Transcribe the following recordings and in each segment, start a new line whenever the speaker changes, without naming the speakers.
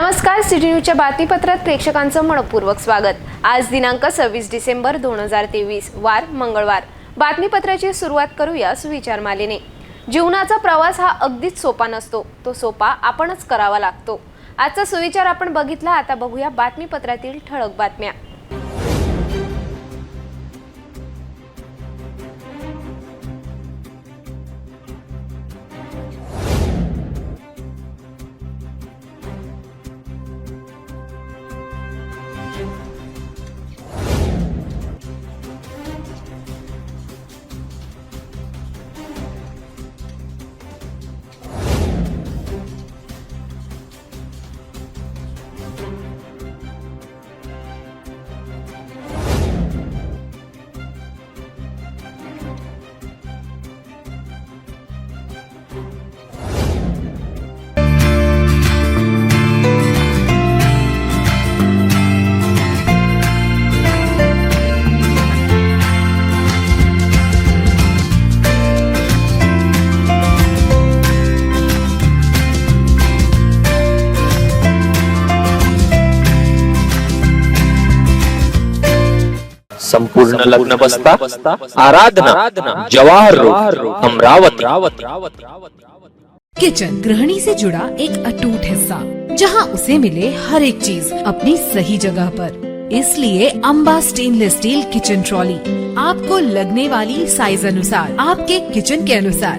नमस्कार सिटी न्यूजच्या बातमीपत्रात प्रेक्षकांचं मनपूर्वक स्वागत. आज दिनांक सव्वीस डिसेंबर दोन हजार तेवीस वार मंगळवार. बातमीपत्राची सुरुवात करूया सुविचार मालेने जीवनाचा प्रवास हा अगदीच सोपा नसतो. तो सोपा आपणच करावा लागतो. आजचा सुविचार आपण बघितला आता बघूया बातमीपत्रातील ठळक बातम्या.
संपूर्ण लग्न बसता आराधना जवाहर रोड अमरावती।
किचन गृहिणी से जुड़ा एक अटूट हिस्सा जहाँ उसे मिले हर एक चीज़ अपनी सही जगह पर। इसलिए Amba stainless steel kitchen trolley आपको लगने वाली साइज़ अनुसार आपके किचन के अनुसार।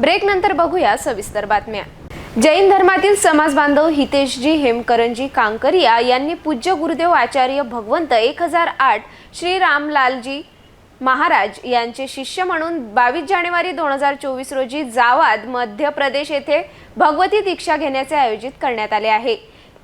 Break नंतर बघूया सविस्तर बातम्या. जैन धर्मातील समाज बांधव हितेशजी हेमकरंजी कांकरिया यांनी पूज्य गुरुदेव आचार्य भगवंत एक हजार आठ श्री रामलालजी महाराज यांचे शिष्य म्हणून बावीस जानेवारी दोन हजार चोवीस रोजी जावाद मध्य प्रदेश येथे भगवती दीक्षा घेण्याचे आयोजित करण्यात आले आहे.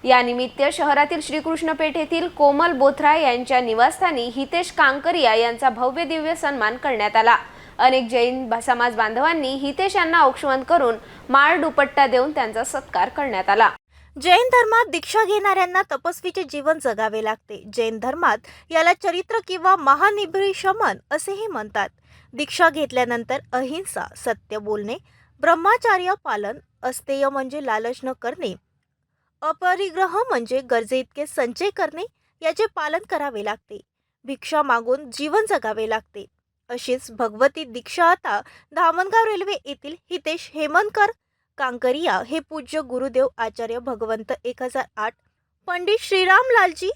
यानिमित्त शहरातील श्रीकृष्ण पेठ येथील कोमल बोथरा यांच्या निवासस्थानी हितेश कांकरिया यांचा भव्य दिव्य सन्मान करण्यात आला. अनेक जैन समाज बांधवांनी हितेश यांना औक्षवंत करून माळ दुपट्टा देऊन त्यांचा सत्कार करण्यात आला.
जैन धर्मात दीक्षा घेणाऱ्यांना तपस्वीचे जीवन जगावे लागते. जैन धर्मात याला चरित्र किंवा महानिभृशमन असेही म्हणतात. दीक्षा घेतल्यानंतर अहिंसा सत्य बोलणे ब्रह्माचार्य पालन अस्तेय म्हणजे लालच न करणे अपरिग्रह म्हणजे गरजेइतके संचय करणे याचे पालन करावे लागते. भिक्षा मागून जीवन जगावे लागते. अशीच भगवती दीक्षा आता धामणगाव रेल्वे येथील हितेश हेमनकर कांकरिया हे पूज्य गुरुदेव आचार्य भगवंत एक हजार आठ पंडित श्रीरामलालजी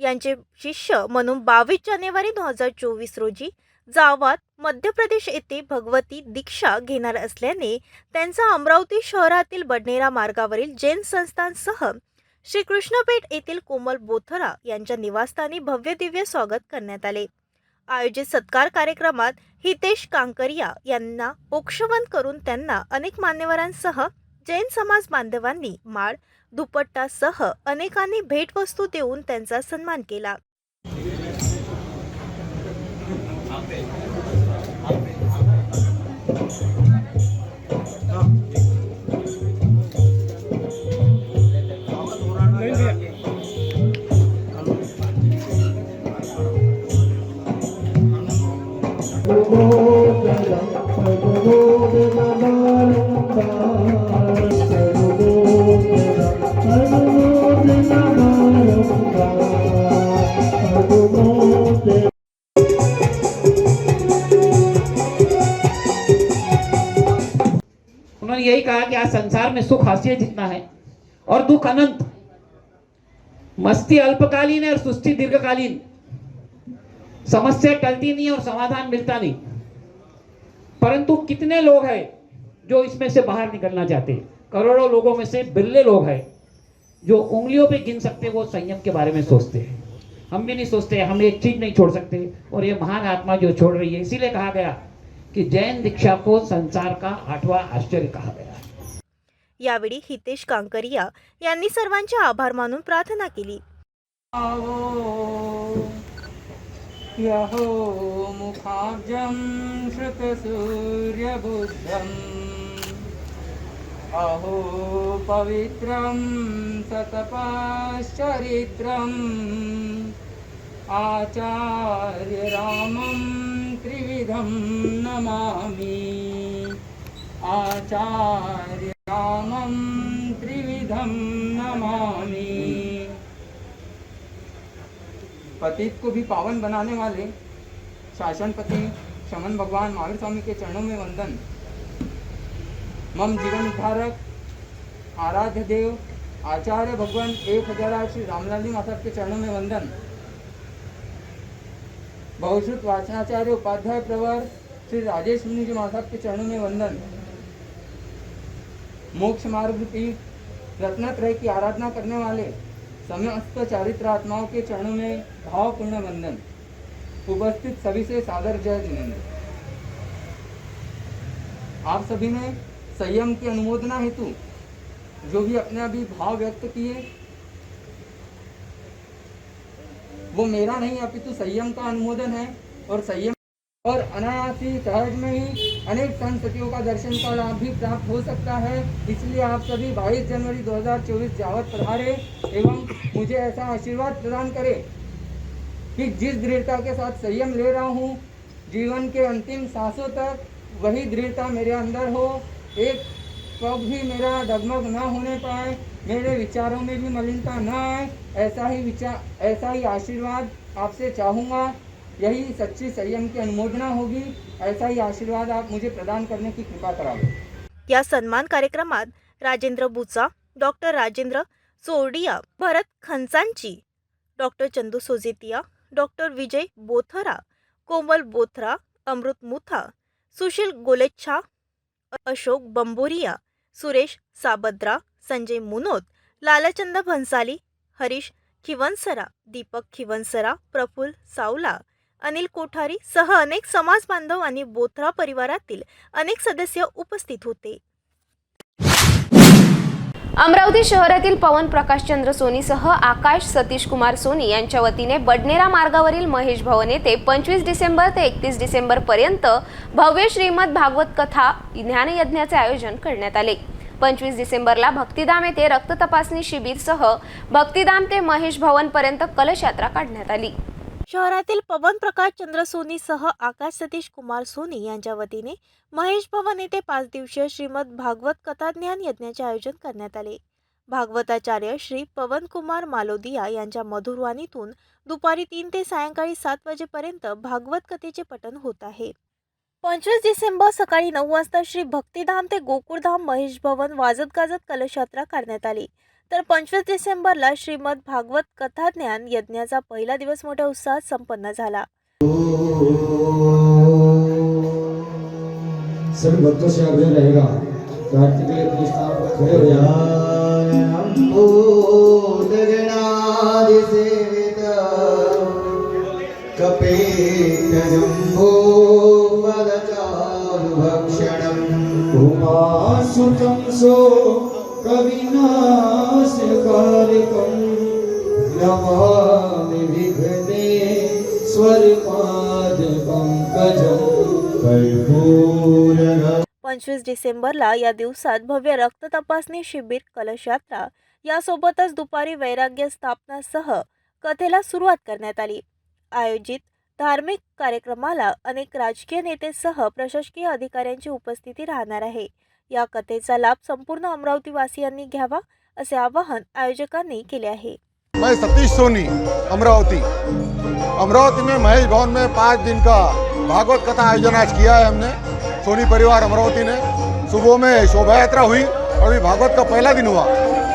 यांचे शिष्य म्हणून बावीस जानेवारी दोन हजार चोवीस रोजी जावात मध्य प्रदेश येथे भगवती दीक्षा घेणार असल्याने त्यांचा अमरावती शहरातील बडनेरा मार्गावरील जैन संस्थांसह श्रीकृष्णपेठ येथील कोमल बोथरा यांच्या निवासस्थानी भव्य दिव्य स्वागत करण्यात आले. आयोजित सत्कार कार्यक्रमात हितेश कांकरिया यांना ओक्षवंत करून त्यांना अनेक मान्यवरांसह जैन समाज बांधवांनी माळ दुपट्टासह अनेकांनी भेटवस्तू देऊन त्यांचा सन्मान केला.
उन्होंने यही कहा कि आज संसार में सुख हासिल जितना है और दुख अनंत। मस्ती अल्पकालीन है और सुस्ती दीर्घकालीन। समस्या टलती नहीं और समाधान मिलता नहीं। परंतु कितने लोग हैं जो इसमें से बाहर निकलना चाहते हैं? करोड़ों लोगों में से बिरले लोग हैं जो उंगलियों पे गिन सकते वो संयम के बारे में सोचते हैं। हम भी नहीं सोचते हम एक चीज नहीं छोड़ सकते। और ये महान आत्मा जो छोड़ रही है इसीलिए कहा गया कि जैन दीक्षा को संसार का आठवां आश्चर्य कहा गया
यावेळी हितेश कांकरिया यांनी सर्वांचे आभार मानून प्रार्थना केली.
यहो मुखाब्जं श्रुतसूर्यबुद्धम्। अहो पवित्रं सतपश्चरित्रम्। आचार्यरामं त्रिविधं नमामि। आचार्यरामं त्रिविधं नमामि पतित को भी पावन बनाने वाले शासनपति शमन भगवान महावीर स्वामी के चरणों में वंदन। मम जीवन धारक आराध्य देव आचार्य भगवान एक हजार श्री रामलाली माता के चरणों में वंदन। बहुश्रुत वाचनाचार्य उपाध्याय प्रवर श्री राजेश मुनि जी महाराज के चरणों में वंदन। मोक्ष मार्ग की रत्नत्रय की आराधना करने वाले समस्त चारित्र आत्माओं के चरणों में भावपूर्ण वंदन। उपस्थित सभी से सादर जय जिनेन्द्र। आप सभी ने संयम की अनुमोदना हेतु जो भी अपने अभी भाव व्यक्त किए, वो मेरा नहीं, अपितु संयम का अनुमोदन है और संयम और अनायासी सहज में ही अनेक संस्कृतियों का दर्शन का लाभ भी प्राप्त हो सकता है। इसलिए आप सभी 22 जनवरी 2024 जावत पधारे एवं मुझे ऐसा आशीर्वाद प्रदान करें कि जिस दृढ़ता के साथ संयम ले रहा हूँ, जीवन के अंतिम सांसों तक वही दृढ़ता मेरे अंदर हो। एक पग भी मेरा डगमग न होने पाए, मेरे विचारों में भी मलिनता न आए, ऐसा ही विचार ऐसा ही आशीर्वाद आपसे चाहूँगा। यही सच्ची संयम की अनुमोदना होगी ऐसा ही आशीर्वाद आप मुझे प्रदान करने की कृपा करावे
या सन्मान कार्यक्रमात Rajendra Bucha doctor Rajendra Sodiya Bharat Khanchanchi doctor Chandu Sojetiya doctor Vijay Bothra Komal Bothra Amrut Mutha Sushil Golechha Ashok Bamboriya Suresh Sabadra Sanjay Munot Lalchand Bhansali Harish Khivansara Deepak Khivansara Praful Sawla Anil Kothari सह अनेक समाज बांधव आणि बोथरा परिवारातील अनेक सदस्य उपस्थित होते.
अमरावती शहरातील पवन प्रकाशचंद्र सोनीसह आकाश सतीश कुमार सोनी यांच्या वतीने बडनेरा मार्गावरील महेश भवन येथे पंचवीस डिसेंबर ते एकतीस डिसेंबर पर्यंत भव्य श्रीमद भागवत कथा ज्ञानयज्ञाचे आयोजन करण्यात आले. पंचवीस डिसेंबरला भक्तिधाम येथे रक्त तपासणी शिबिरसह भक्तिधाम ते महेश भवन पर्यंत कलश यात्रा काढण्यात आली.
शहरातील पवन प्रकाश चंद्र सोनीसह आकाश सतीश कुमार सोनी यांच्या वतीने महेश भवन येथे पाच दिवसीय श्रीमद भागवत कथा ज्ञान यज्ञाचे आयोजन करण्यात आले. भागवताचार्य श्री पवन कुमार मालोदिया यांच्या मधुरवाणीतून दुपारी तीन ते सायंकाळी सात वाजेपर्यंत भागवत कथेचे पठण होत आहे. पंचवीस डिसेंबर सकाळी नऊ वाजता श्री भक्तिधाम ते गोकुळधाम महेश भवन वाजत गाजत कलशयात्रा करण्यात आली. तर पंचवीस डिसेंबरला श्रीमद भागवत कथा ज्ञान यज्ञाचा पहिला दिवस मोठ्या उत्साहात संपन्न झाला.
सभी भक्तों से आग्रह रहेगा कि? आरती के लिए अपने स्थान पर खड़े हो जाए उमासुतं सो कविनाशकारकं नमामि विघ्नेश्वरपादपङ्कजं कर्पूरग
पंचवीस डिसेंबरला या दिवसात भव्य रक्त तपासणी शिबिर कलश यात्रा यासोबतच दुपारी वैराग्य स्थापनासह कथेला सुरुवात करण्यात आली. आयोजित धार्मिक कार्यक्रमाला अनेक राजकीय नेतेसह प्रशासकीय अधिकाऱ्यांची उपस्थिती राहणार आहे. या कथेचा लाभ संपूर्ण अमरावतीवासियांनी घ्यावा, असे आवाहन आयोजकांनी केले आहे.
मैं सतीश सोनी, अमरावती. अमरावती में महेश भवन में पाँच दिन का भागवत कथा आयोजन आज किया है हमने। सोनी परिवार अमरावती ने। सुबह में शोभा यात्रा हुई और अभी भागवत का पहला दिन हुआ।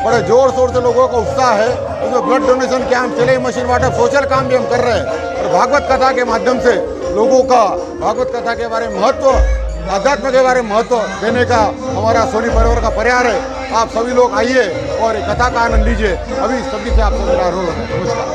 बड़े ज़ोर शोर से लोगों का उत्साह है। उसमें ब्लड डोनेशन कैंप चले मशीन वाटर सोशल काम भी हम कर रहे हैं। और भागवत कथा के माध्यम से लोगों का भागवत कथा के बारे में महत्व अध्यात्म के बारे महत्त्व देने का हमारा सोनी परिवार का प्रयास है। आप सभी लोग आइए और कथा का आनंद लीजिए। अभी सभी से आप सभी का रोल है। नमस्कार।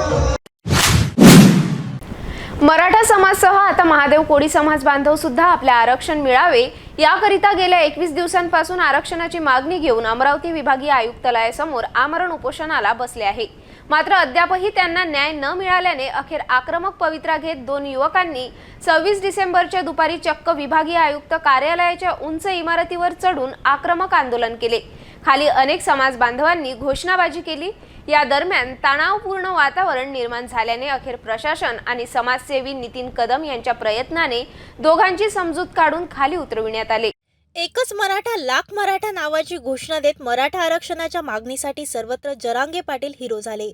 मराठा समाजसह आता महादेव कोळी समाज बांधव सुद्धा आपले आरक्षण मिळावे याकरिता गेल्या एकवीस दिवसांपासून आरक्षणाची मागणी घेऊन अमरावती विभागीय आयुक्तालयासमोर आमरण उपोषणाला बसले आहे. मात्र अद्यापही त्यांना न्याय न मिळाल्याने अखेर आक्रमक पवित्रा घेत दोन युवकांनी सव्वीस डिसेंबरच्या दुपारी चक्क विभागीय आयुक्त कार्यालयाच्या उंच इमारतीवर चढून आक्रमक आंदोलन केले. खाली अनेक समाज बांधवांनी घोषणाबाजी केली. या दरम्यान तणावपूर्ण वातावरण निर्माण झाल्याने अखेर प्रशासन आणि समाजसेवी नितीन कदम यांच्या प्रयत्नाने दोघांची समजूत काढून खाली उतरविण्यात आले.
एकच मराठा लाख मराठा नावाची घोषणा देत मराठा आरक्षणाच्या मागणीसाठी सर्वत्र जरांगे पाटील हिरो झाले.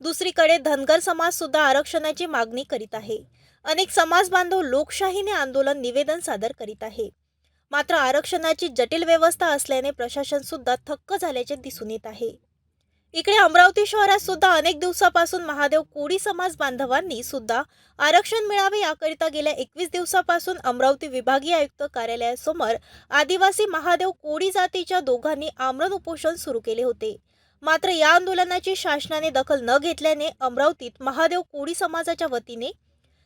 दुसरीकडे धनगर समाज सुद्धा आरक्षणाची मागणी करीत आहे. अनेक समाज बांधव लोकशाहीने आंदोलन निवेदन सादर करीत आहे. मात्र आरक्षणाची जटिल व्यवस्था असल्याने प्रशासन सुद्धा थक्क झाल्याचे दिसून येत आहे. इकडे अमरावती शहरात सुद्धा अनेक दिवसापासून महादेव कोळी समाज बांधवांनी सुद्धा आरक्षण मिळावे याकरिता गेल्या एकवीस दिवसापासून अमरावती विभागीय आयुक्त कार्यालयासमोर आदिवासी महादेव कोळी जातीच्या दोघांनी आमरण उपोषण सुरू केले होते. मात्र या आंदोलनाची शासनाने दखल न घेतल्याने अमरावतीत महादेव कोळी समाजाच्या वतीने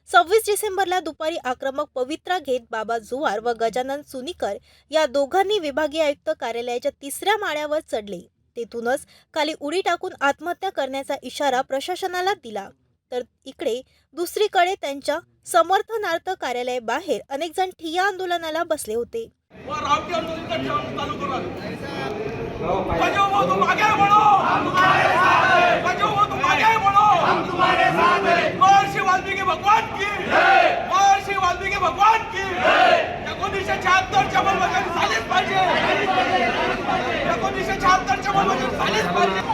सव्वीस डिसेंबरला दुपारी आक्रमक पवित्रा घेत बाबा जुवार व गजानन सुनीकर या दोघांनी विभागीय आयुक्त कार्यालयाच्या तिसऱ्या माळ्यावर चढले. तेथूनच खाली उडी टाकून आत्महत्या करण्याचा इशारा प्रशासनाला दिला. तर इकडे दुसरीकडे त्यांच्या समर्थनार्थ कार्यालयाबाहेर अनेक जण ठिय्या आंदोलनाला बसले होते.
भगवान की. वाल्मीकि भगवान की। एकोणीसशे शहात्तरच्या अंमलबजावणी झालीच पाहिजे। एकोणीसशे शहात्तरच्या अंमलबजावणी झालीच पाहिजे।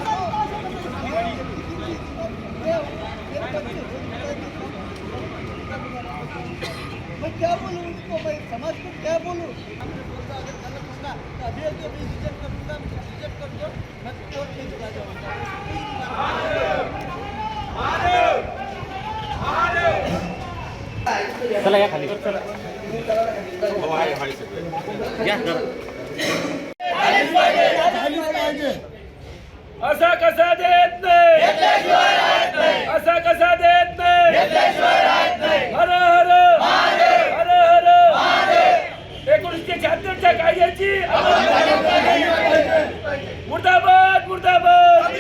चला या खाली. असा कसा देत नाही? असा कसा देत नाही? हर हर हर हर. एकोणीसशे शहात्तरच्या कायद्याची मुर्दाबाद मुर्दाबाद.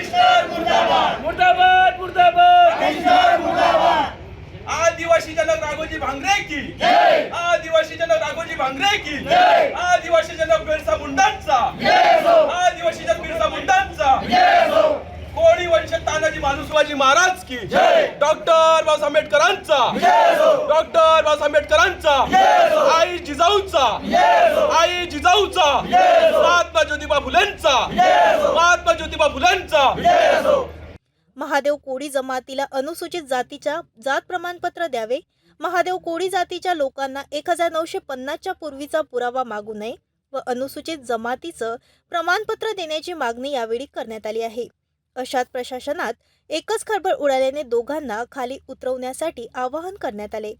मुर्दाबाद मुर्दाबाद. आदिवासी जनक राघोजी भांगरे की. आदिवासी जनक राघोजी भांगरे की. आदिवासी जनक बिरसा मुंडांचा. आदिवासी जनक बिरसा मुंडांचा. कोळी वंश तानाजी मालुसवाजी महाराज की. डॉक्टर बाबासाहेब आंबेडकरांचा. डॉक्टर बाबासाहेब आंबेडकरांचा. आई जिजाऊचा. आई जिजाऊचा. महात्मा ज्योतिबा फुलेंचा. महात्मा ज्योतिबा फुलेंचा.
महादेव कोळी जमातीला अनुसूचित जातीच्या जात प्रमाणपत्र द्यावे. महादेव कोळी जातीच्या लोकांना एक हजार नऊशे पन्नासच्या पूर्वीचा पुरावा मागू नये व अनुसूचित जमातीचं प्रमाणपत्र देण्याची मागणी यावेळी करण्यात आली आहे. अशात प्रशासनात एकच खळबळ उडाल्याने दोघांना खाली उतरवण्यासाठी आवाहन करण्यात आले.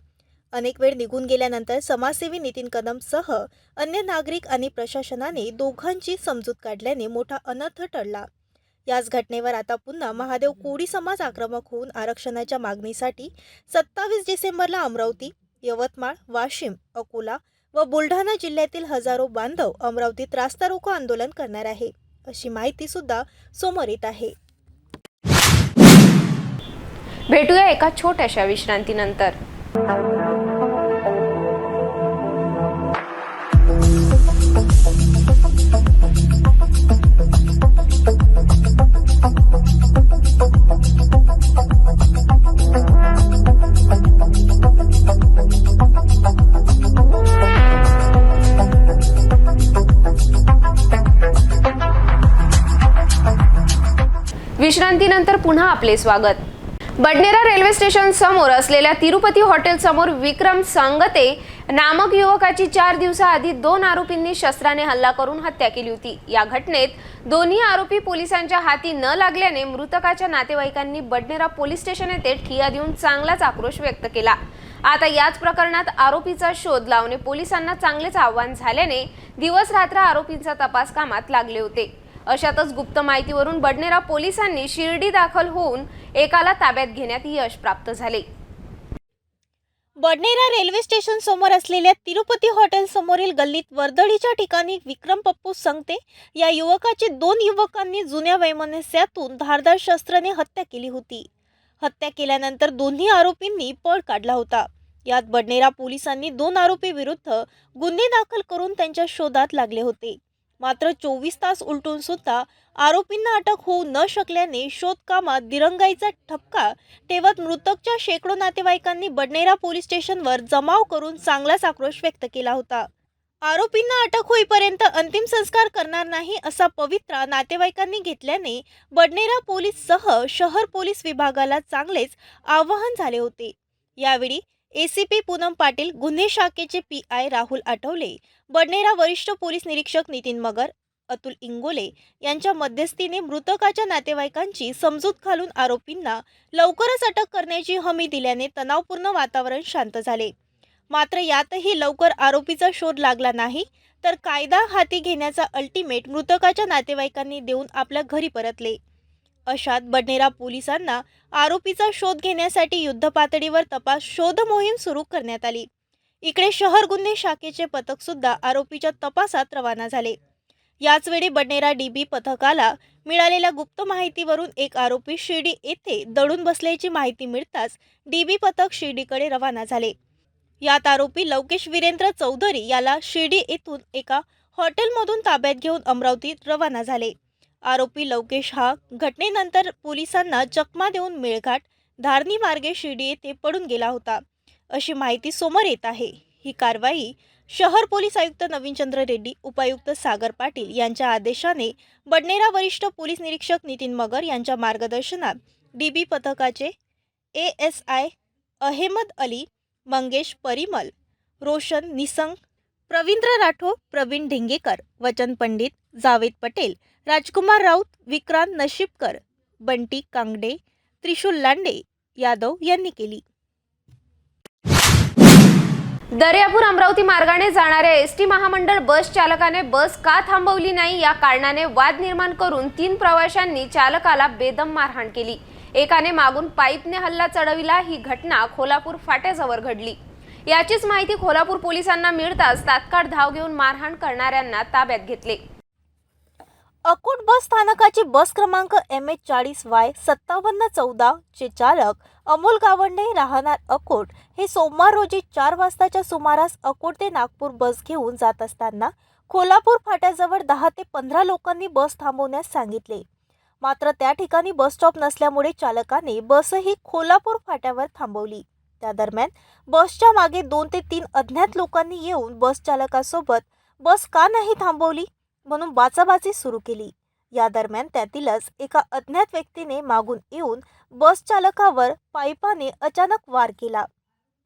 अनेक वेळ निघून गेल्यानंतर समाजसेवी नितीन कदमसह अन्य नागरिक आणि प्रशासनाने दोघांची समजूत काढल्याने मोठा अनर्थ टळला. याच घटनेवर आता पुन्हा महादेव कोळी समाज आक्रमक होऊन आरक्षणाच्या मागणीसाठी सत्तावीस डिसेंबरला अमरावती यवतमाळ वाशिम अकोला व बुलढाणा जिल्ह्यातील हजारो बांधव अमरावतीत रास्ता रोको आंदोलन करणार आहे. अशी माहिती सुद्धा समोर येत आहे.
भेटूया एका छोट्याशा विश्रांतीनंतर. विश्रांतीनंतर पुन्हा आपले स्वागत. बडनेरा रेल्वे स्टेशन समोर असलेल्या तिरुपती हॉटेल समोर विक्रम सांगते नामक युवकाची चार दिवसाआधी दोन आरोपींनी शस्त्राने हल्ला करून हत्या केली होती. या घटनेत दोन्ही आरोपी पोलिसांच्या हाती न लागल्याने मृतकाच्या नातेवाईकांनी बडनेरा पोलीस स्टेशन येथे ठिया देऊन चांगलाच आक्रोश व्यक्त केला. आता याच प्रकरणात आरोपीचा शोध लावणे पोलिसांना चांगलेच आव्हान झाल्याने दिवस रात्र आरोपींचा तपास कामात लागले होते. अशातच गुप्त माहितीवरून बडनेरा पोलिसांनी शिर्डी दाखल होऊन एकाला ताब्यात घेण्यात यश प्राप्त झाले.
बडनेरा रेल्वे स्टेशन समोर असलेल्या तिरुपती हॉटेल समोरील गल्लीत वर्दळीच्या ठिकाणी विक्रम पप्पू संगते या युवकाची दोन युवकांनी जुन्या वैमनस्यातून धारदार शस्त्राने हत्या केली होती. हत्या केल्यानंतर दोन्ही आरोपींनी पळ काढला होता. यात बडनेरा पोलिसांनी दोन आरोपी विरुद्ध गुन्हे दाखल करून त्यांच्या शोधात लागले होते. मात्र चोवीस तास उलटून सुद्धा आरोपींना अटक होऊ न शकल्याने शोधकामात दिरंगाईचा ठपका ठेवत मृतकच्या शेकडो नातेवाईकांनी बडनेरा पोलीस स्टेशनवर जमाव करून चांगलाच आक्रोश व्यक्त केला होता. आरोपींना अटक होईपर्यंत अंतिम संस्कार करणार नाही असा पवित्रा नातेवाईकांनी घेतल्याने बडनेरा पोलीस सह शहर पोलीस विभागाला चांगलेच आवाहन झाले होते. यावेळी एसीपी पूनम पाटील गुन्हे शाखेचे पी आय राहुल आठवले बडनेरा वरिष्ठ पोलीस निरीक्षक नितीन मगर अतुल इंगोले यांच्या मध्यस्थीने मृतकाच्या नातेवाईकांची समजूत घालून आरोपींना लवकरच अटक करण्याची हमी दिल्याने तणावपूर्ण वातावरण शांत झाले. मात्र यातही लवकर आरोपीचा शोध लागला नाही तर कायदा हाती घेण्याचा अल्टिमेट मृतकाच्या नातेवाईकांनी देऊन आपल्या घरी परतले. अशात बडनेरा पोलिसांना आरोपीचा शोध घेण्यासाठी युद्धपातळीवर तपास शोध मोहीम सुरू करण्यात आली. इकडे शहर गुन्हे शाखेचे पथक सुद्धा आरोपीच्या तपासात रवाना झाले. याचवेळी बडनेरा डीबी पथकाला मिळालेल्या गुप्त माहितीवरून एक आरोपी शिर्डी येथे दडून बसल्याची माहिती मिळताच डीबी पथक शिर्डीकडे रवाना झाले. यात आरोपी लवकेश वीरेंद्र चौधरी याला शिर्डी येथून एका हॉटेलमधून ताब्यात घेऊन अमरावतीत रवाना झाले. आरोपी लवकेश हा घटनेनंतर पोलिसांना चकमा देऊन मेळघाट धारणी मार्गे शिर्डी येथे पडून गेला होता. अशी माहिती समोर येत आहे. ही कारवाई शहर पोलीस आयुक्त नवीनचंद्र रेड्डी उपायुक्त सागर पाटील यांच्या आदेशाने बडनेरा वरिष्ठ पोलीस निरीक्षक नितीन मगर यांच्या मार्गदर्शनात डीबी पथकाचे A S I Ahmed Ali Mangesh Parimal Roshan Nisang Pravindra Rathod Pravin Dhingekar वचन पंडित जावेद पटेल राजकुमार राऊत विक्रांत नशीबकर बंटी कांगडे त्रिशूल लांडे यादव यांनी केली.
दर्यापूर अमरावती मार्गाने जाणाऱ्या एस टी महामंडळ बस चालकाने बस का थांबवली नाही या कारणाने वाद निर्माण करून तीन प्रवाशांनी चालकाला बेदम मारहाण केली. एकाने मागून पाईपने हल्ला चढविला ही घटना खोलापूर फाट्याजवळ घडली. याचीच माहिती खोलापूर पोलिसांना मिळताच तात्काळ धाव घेऊन मारहाण करणाऱ्यांना ताब्यात घेतले.
अकोट बस स्थानकाची बस क्रमांक एम एच चाळीस वाय सत्तावन्न चौदा चे चालक अमोल गावंडे राहणार अकोट. हे सोमवार रोजी चार वाजताच्या सुमारास अकोट ते नागपूर बस घेऊन जात असताना कोल्हापूर फाट्याजवळ दहा ते पंधरा लोकांनी बस थांबवण्यास सांगितले. मात्र त्या ठिकाणी बस स्टॉप नसल्यामुळे चालकाने बसही कोल्हापूर फाट्यावर थांबवली. त्या दरम्यान बसच्या मागे दोन ते तीन अज्ञात लोकांनी येऊन बस चालकासोबत बस का नाही थांबवली? म्हणून बाचाबाची सुरू केली. या दरम्यान त्यातीलच एका अज्ञात व्यक्तीने मागून येऊन बस चालकावर पाईपाने अचानक वार केला.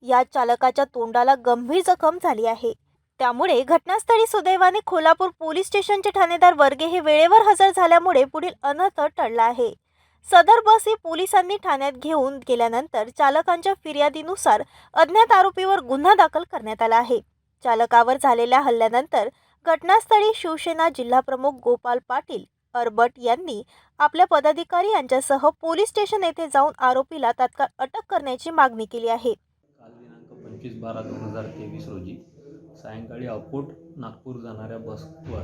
या चालकाच्या तोंडाला गंभीर जखम झाली आहे. त्यामुळे घटनास्थळी सुदैवाने कोल्हापूर पोलीस स्टेशनचे ठाणेदार वर्गे हे वेळेवर हजर झाल्यामुळे पुढील अनर्थ टळला आहे. सदर बस ही पोलिसांनी ठाण्यात घेऊन गेल्यानंतर चालकांच्या फिर्यादीनुसार अज्ञात आरोपीवर गुन्हा दाखल करण्यात आला आहे. चालकावर झालेल्या हल्ल्यानंतर घटनास्थळी शिवसेना जिल्हाप्रमुख गोपाल पाटील अरबट यांनी आपल्या पदाधिकारी यांच्यासह पोलीस स्टेशन येथे जाऊन आरोपीला तात्काळ अटक करण्याची मागणी केली आहे.
काल दिनांक पंचवीस बारा दोन हजार तेवीस रोजी सायंकाळी अकोट नागपूर जाणाऱ्या बसवर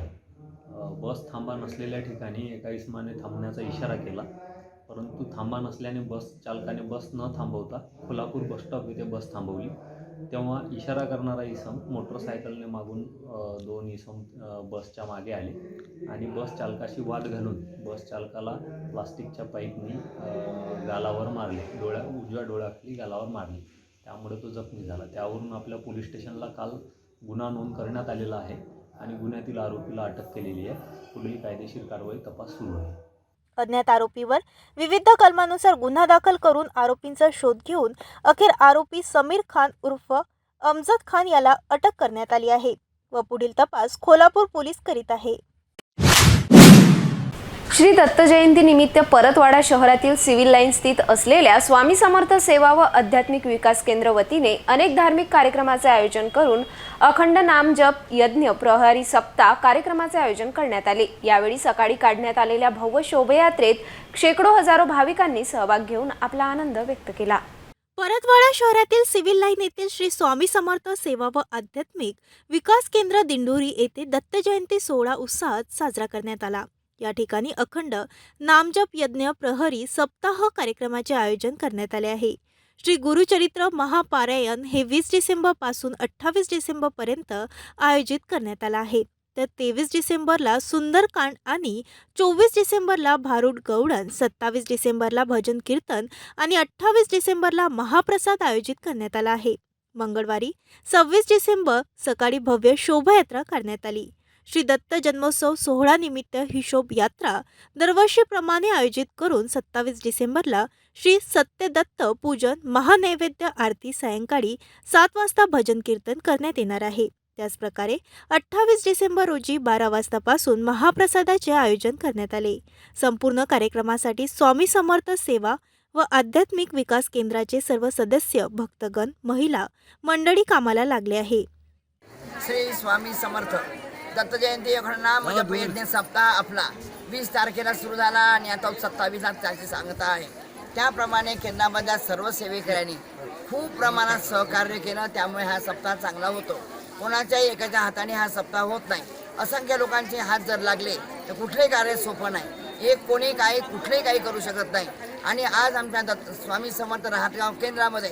बस थांबा नसलेल्या ठिकाणी एका इसमाने थांबण्याचा इशारा केला. परंतु थांबा नसल्याने बस चालकाने बस न थांबवता कोल्हापूर बसस्टॉप येथे बस थांबवली. तेव्हा इशारा करणारा इसम मोटरसायकलने मागून दोन इसम बसच्या मागे आले. आणि बस चालकाशी वाद घालून बस चालकाला प्लास्टिकच्या पाईपने गालावर मारले. डोळ्या उजव्या डोळ्याखाली गालावर मारले. त्यामुळे तो जखमी झाला. त्यावरून आपल्या पोलीस स्टेशनला काल गुन्हा नोंद करण्यात आलेला आहे आणि गुन्ह्यातील आरोपीला अटक केलेली आहे. पुढील कायदेशीर कारवाई तपास सुरू आहे.
अज्ञात आरोपीवर विविध कलमानुसार गुन्हा दाखल करून आरोपींचा शोध घेऊन अखेर आरोपी समीर खान उर्फ अमजद खान याला अटक करण्यात आली आहे व पुढील तपास कोल्हापूर पोलीस करीत आहे.
श्री दत्त जयंती निमित्त परतवाडा शहरातील सिव्हिल लाईन स्थित असलेल्या स्वामी समर्थ सेवा व आध्यात्मिक विकास केंद्र वतीने अनेक धार्मिक कार्यक्रमाचे आयोजन करून अखंड नाम जप यज्ञ प्रहरी सप्ताह कार्यक्रमाचे आयोजन करण्यात आले. यावेळी सकाळी काढण्यात आलेल्या भव्य शोभायात्रेत शेकडो हजारो भाविकांनी सहभाग घेऊन आपला आनंद व्यक्त केला.
परतवाडा शहरातील सिव्हिल लाईन येथील श्री स्वामी समर्थ सेवा व आध्यात्मिक विकास केंद्र दिंडोरी येथे दत्त जयंती सोहळा उत्साहात साजरा करण्यात आला. या ठिकाणी अखंड नामजप यज्ञ प्रहरी सप्ताह कार्यक्रमाचे आयोजन करण्यात आले आहे. श्री गुरुचरित्र महापारायण हे वीस डिसेंबरपासून अठ्ठावीस डिसेंबर पर्यंत आयोजित करण्यात आला आहे. तर तेवीस डिसेंबरला सुंदरकांड आणि चोवीस डिसेंबरला भारूड गौडण सत्तावीस डिसेंबरला भजन कीर्तन आणि अठ्ठावीस डिसेंबरला महाप्रसाद आयोजित करण्यात आला आहे. मंगळवारी सव्वीस डिसेंबर सकाळी भव्य शोभायात्रा करण्यात आली. श्री दत्त जन्मोत्सव सोहळ्यानिमित्त ही शोभयात्रा दरवर्षीप्रमाणे आयोजित करून सत्तावीस डिसेंबरला श्री सत्यदत्त पूजन महानैवेद्य आरती सायंकाळी सात वाजता भजन कीर्तन करण्यात येणार आहे. त्याचप्रकारे अठ्ठावीस डिसेंबर रोजी बारा वाजतापासून महाप्रसादाचे आयोजन करण्यात आले. संपूर्ण कार्यक्रमासाठी स्वामी समर्थ सेवा व आध्यात्मिक विकास केंद्राचे सर्व सदस्य भक्तगण महिला मंडळी कामाला लागले आहे.
श्री स्वामी समर्थ. दत्त जयंती नाम म्हणजे यज्ञ सप्ताह आपला. वीस तारखेला सुरू झाला आणि आता सत्तावीसला त्याची सांगता आहे. त्याप्रमाणे केंद्रामधल्या सर्व सेवेकऱ्यांनी खूप प्रमाणात सहकार्य केलं. त्यामुळे हा सप्ताह चांगला होतो. कोणाच्याही एकाच्या हाताने हा सप्ताह होत नाही. असंख्य लोकांचे हात जर लागले तर कुठलेही कार्य सोपं नाही. एक कोणी काही कुठलेही काही करू शकत नाही. आणि आज आमच्या दत्त स्वामी समर्थ राहतगाव केंद्रामध्ये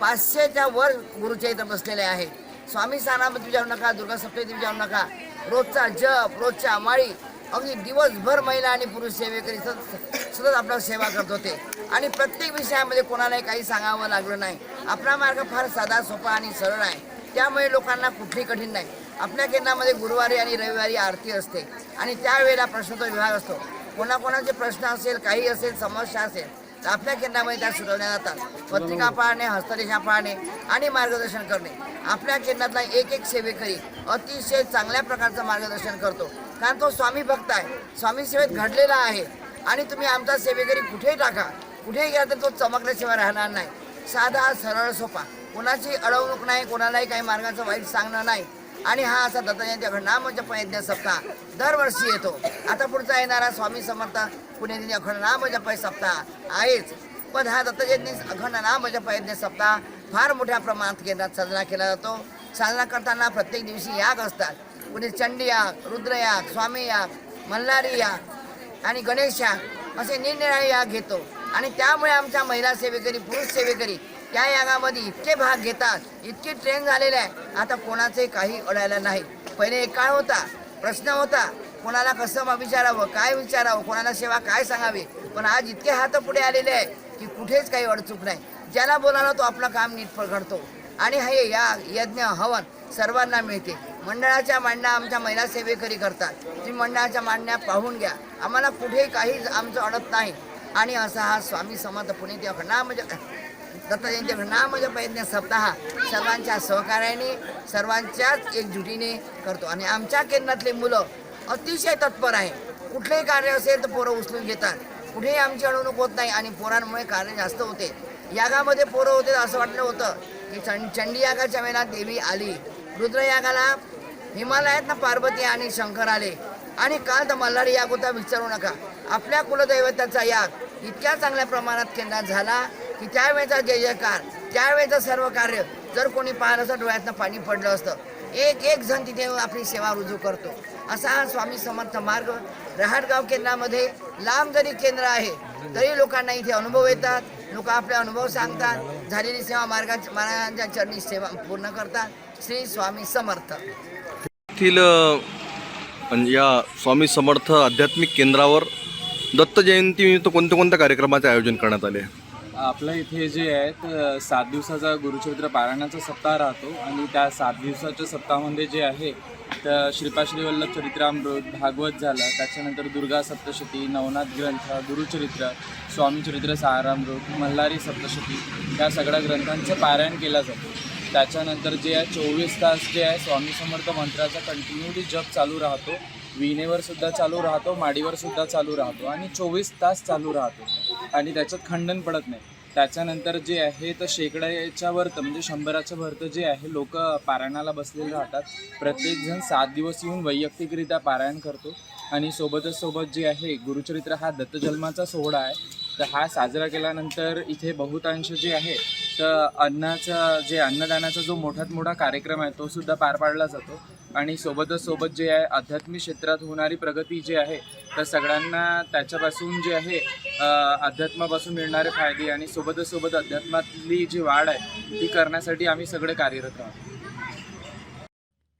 पाचशेच्या वर गुरुचरित्र बसलेले आहे. स्वामी स्थानामध्ये जाऊ नका दुर्गा सप्तमी जाऊ नका. रोजचा जप रोजच्या माळी अगदी दिवसभर महिला आणि पुरुष सेवेकरी सतत सतत आपला सेवा करत होते. आणि प्रत्येक विषयामध्ये कोणालाही काही सांगावं लागलं नाही. आपला मार्ग फार साधा सोपा आणि सरळ आहे. त्यामुळे लोकांना कुठली कठीण नाही. आपल्या केंद्रामध्ये गुरुवारी आणि रविवारी आरती असते. आणि त्यावेळेला प्रश्नोत्तर विभाग असतो. कोणाकोणाचे प्रश्न असेल काही असेल समस्या असेल आपल्या केंद्रामध्ये त्या सुचवल्या जातात. पत्रिका पाळणे हस्तरेषा पाळणे आणि मार्गदर्शन करणे. आपल्या केंद्रातला एक एक सेवेकरी अतिशय चांगल्या प्रकारचं मार्गदर्शन करतो. कारण तो स्वामी भक्त आहे. स्वामी सेवेत घडलेला आहे. आणि तुम्ही आमचा सेवेकरी कुठेही टाका. कुठेही गेला तर तो चमकल्याशिवाय राहणार नाही. साधा सरळ सोपा. कोणाची अडवणूक नाही कोणालाही काही मार्गाचं वाईट सांगणं नाही. आणि हा असा दत्तजयंती अखंड नामजप यज्ञ सप्ताह दरवर्षी येतो. आता पुढचा येणारा स्वामी समर्थ पुण्यदिनी अखंड नामजप सप्ताह आहेच. पण हा दत्तजयंती अखंड नामजप यज्ञ सप्ताह फार मोठ्या प्रमाणात केंद्रात साजरा केला जातो. साजरा करताना प्रत्येक दिवशी याग असतात. पुणे चंडी याग रुद्रयाग स्वामी याग मल्हारी याग आणि गणेश याग असे निरनिराळे याग घेतो. आणि त्यामुळे आमच्या महिला सेवेकरी पुरुष सेवेकरी त्या यागामध्ये इतके भाग घेतात इतकी ट्रेन झालेले आहे. आता कोणाचे काही अडायला नाही. पहिले एक काळ होता प्रश्न होता कोणाला कसं विचारावं काय विचारावं कोणाला सेवा काय सांगावी? पण आज इतके हात पुढे आलेले आहे की कुठेच काही अडचूक नाही. ज्याला बोलावलं तो आपलं काम नीट घडतो आणि हे या यज्ञ हवन सर्वांना मिळते. मंडळाच्या मांडण्या आमच्या महिला सेवेकरी करतात. ती मंडळाच्या मांडण्या पाहून घ्या. आम्हाला कुठेही काही आमचं अडत नाही. आणि असा हा स्वामी समर्थ पुणे नाम म्हणजे दत्त जयंती म्हणजे प्रयत्न सप्ताह. सर्वांच्या सहकार्याने सर्वांच्याच एकजुटीने करतो. आणि आमच्या केंद्रातले मुलं अतिशय तत्पर आहे कुठलेही कार्य असेल तर पोरं उचलून घेतात. कुठेही आमची अडवणूक होत नाही आणि पोरांमुळे कार्य जास्त होते. यागामध्ये पोरं होते असं वाटलं होतं की चंड चंडी यागाच्या वेळेला देवी आली. रुद्रयागाला हिमालयात ना पार्वती आणि शंकर आले. आणि काल तर मल्हारी याग होता विचारू नका. आपल्या कुलदैवताचा याग इतक्या चांगल्या प्रमाणात केंद्रात झाला. की त्यावेळेचा जय जयकार त्यावेळेचं सर्व कार्य जर कोणी पाहिलं असं डोळ्यातनं पाणी पडलं असतं एक एक जण तिथे आपली सेवा रुजू करतो. असा हा स्वामी समर्थ मार्ग रहाटगाव केंद्रामध्ये लांब जरी केंद्र आहे तरी लोकांना इथे अनुभव येतात लोक आपले अनुभव सांगतात झालेली सेवा मार्गाच्या महाराजांच्या चरणी सेवा पूर्ण करतात. श्री स्वामी समर्थ.
येथील या स्वामी समर्थ आध्यात्मिक केंद्रावर दत्त जयंतीनिमित्त कोणत्या कोणत्या कार्यक्रमाचे आयोजन करण्यात आले?
आपल्या इथे जे आहे तर सात दिवसाचा गुरुचरित्र पारायणाचा सप्ताह राहतो आणि त्या सात दिवसाच्या सप्ताहामध्ये जे आहे तर श्रीपाश्री वल्लभ चरित्रामृत भागवत झालं. त्याच्यानंतर दुर्गा सप्तशती नवनाथ ग्रंथ गुरुचरित्र स्वामीचरित्र सारामृत मल्हारी सप्तशती या सगळ्या ग्रंथांचं पारायण केलं जातं. त्याच्यानंतर जे आहे चोवीस तास जे आहे स्वामी समर्थ मंत्राचा कंटिन्युअली जप चालू राहतो. विणेवर सुद्धा चालू राहतो माडीवर सुद्धा चालू राहतो आणि चोवीस तास चालू राहतो. आणि त्याच्यात खंडन पडत नाही. त्याच्यानंतर जे आहे तर शेकड्याच्या वरत म्हणजे शंभराच्या वरतं जे आहे लोक पारायणाला बसलेले राहतात. प्रत्येकजण सात दिवस येऊन वैयक्तिकरित्या पारायण करतो. आणि सोबतच सोबत जे आहे गुरुचरित्र हा दत्तजन्माचा सोहळा आहे. तर हा साजरा केल्यानंतर इथे बहुतांश जे आहे तर अन्नाचा जे अन्नदानाचा जो मोठ्यात मोठा कार्यक्रम आहे तो सुद्धा पार पाडला जातो. आणि सोबतच सोबत जे आहे आध्यात्मिक क्षेत्रात होणारी प्रगती जी आहे तर सगळ्यांना त्याच्यापासून जे आहे अध्यात्मापासून मिळणारे फायदे आणि सोबतच सोबत अध्यात्मातली जी वाढ आहे ती करण्यासाठी आम्ही सगळे कार्यरत आहोत.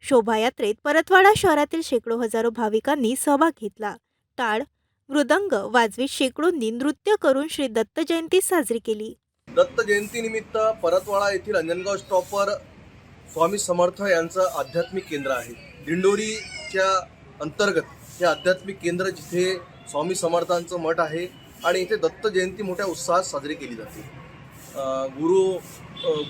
शोभायात्रेत परतवाडा शहरातील शेकडो हजारो भाविकांनी सहभाग घेतला. टाळ मृदंग वाजवीत शेकडोंनी नृत्य करून श्री दत्त जयंती साजरी केली.
दत्त जयंतीनिमित्त परतवाडा येथील अंजनगाव स्टॉपवर स्वामी समर्थ यांचं आध्यात्मिक केंद्र आहे. दिंडोरीच्या अंतर्गत हे आध्यात्मिक केंद्र जिथे स्वामी समर्थांचं मठ आहे आणि इथे दत्त जयंती मोठ्या उत्साहात साजरी केली जाते. गुरु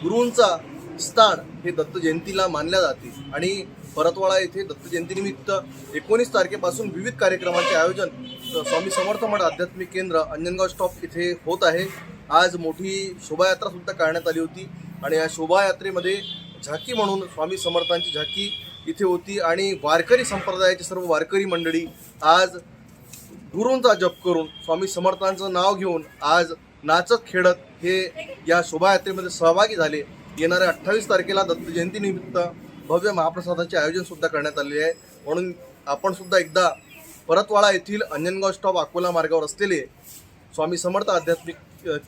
गुरूंचा स्थान हे दत्त जयंतीला मानल्या जाते आणि परतवाडा येथे दत्त जयंतीनिमित्त एकोणीस तारखेपासून विविध कार्यक्रमांचे आयोजन स्वामी समर्थ मठ आध्यात्मिक केंद्र अंजनगाव स्टॉप इथे होत आहे. आज मोठी शोभायात्रा सुद्धा काढण्यात आली होती आणि या शोभायात्रेमध्ये झाकी म्हणून स्वामी समर्थांची झाकी इथे होती आणि वारकरी संप्रदायाची सर्व वारकरी मंडळी आज गुरूंचा जप करून स्वामी समर्थांचं नाव घेऊन आज नाचत खेळत हे या शोभायात्रेमध्ये सहभागी झाले. येणाऱ्या अठ्ठावीस तारखेला दत्त जयंतीनिमित्त भव्य महाप्रसादाचे आयोजन सुद्धा करण्यात आले आहे. म्हणून आपण सुद्धा एकदा परतवाडा येथील अंजनगाव स्टॉप अकोला मार्गावर असलेले स्वामी समर्थ आध्यात्मिक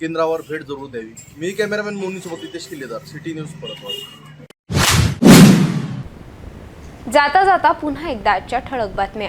केंद्रावर भेट जरूर द्यावी. मी कॅमेरामॅन मोनीसोबत नितेश किल्लेदार सिटी न्यूज परतवाडा.
जाता जाता पुन्हा एकदा आजच्या ठळक बातम्या.